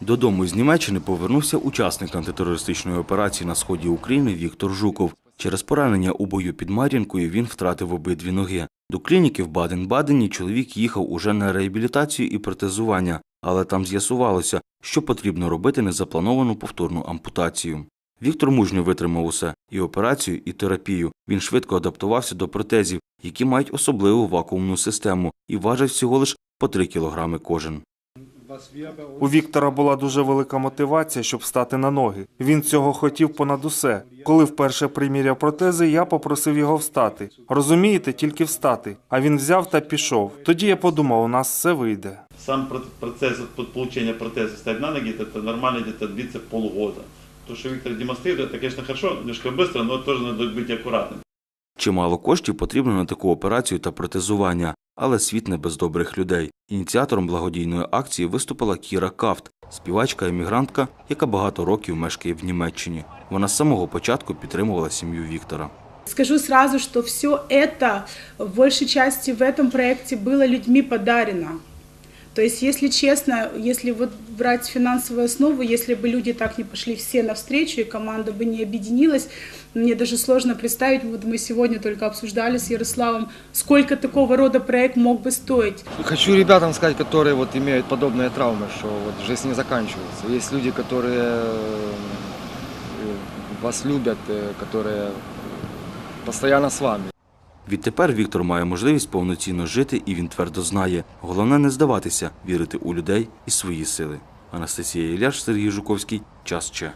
Додому з Німеччини повернувся учасник антитерористичної операції на сході України Віктор Жуков. Через поранення у бою під Мар'їнкою він втратив обидві ноги. До клініки в Баден-Бадені чоловік їхав уже на реабілітацію і протезування, але там з'ясувалося, що потрібно робити незаплановану повторну ампутацію. Віктор мужньо витримав усе і операцію, і терапію. Він швидко адаптувався до протезів, які мають особливу вакуумну систему і важать всього лиш по 3 кілограми кожен. У Віктора була дуже велика мотивація, щоб стати на ноги. Він цього хотів понад усе. Коли вперше приміряв протези, я попросив його встати. Розумієте, тільки встати. А він взяв та пішов. Тоді я подумав, у нас все вийде. Сам про- процесс от получения протеза стать на ноги, это нормально где-то длится полгода. То, что Виктор демонстрирует, это, конечно, хорошо, немножко быстро, но тоже надо быть аккуратным. Чимало коштів потрібно на таку операцію та протезування, але світ не без добрих людей. Ініціатором благодійної акції виступила Кіра Кафт, співачка-емігрантка, яка багато років мешкає в Німеччині. Вона з самого початку підтримувала сім'ю Віктора. Скажу сразу, что все это в большей части в этом проекте было людьми подарено. То есть, если честно, если вот брать финансовую основу, если бы люди так не пошли все навстречу и команда бы не объединилась, мне даже сложно представить, вот мы сегодня только обсуждали с Ярославом, сколько такого рода проект мог бы стоить. Хочу ребятам сказать, которые вот имеют подобные травмы, что вот жизнь не заканчивается. Есть люди, которые э, вас любят, э, которые постоянно с вами. Відтепер Віктор має можливість повноцінно жити, і він твердо знає. Головне не здаватися, вірити у людей і свої сили. Анастасія Іляш, Сергій Жуковський. Час Че.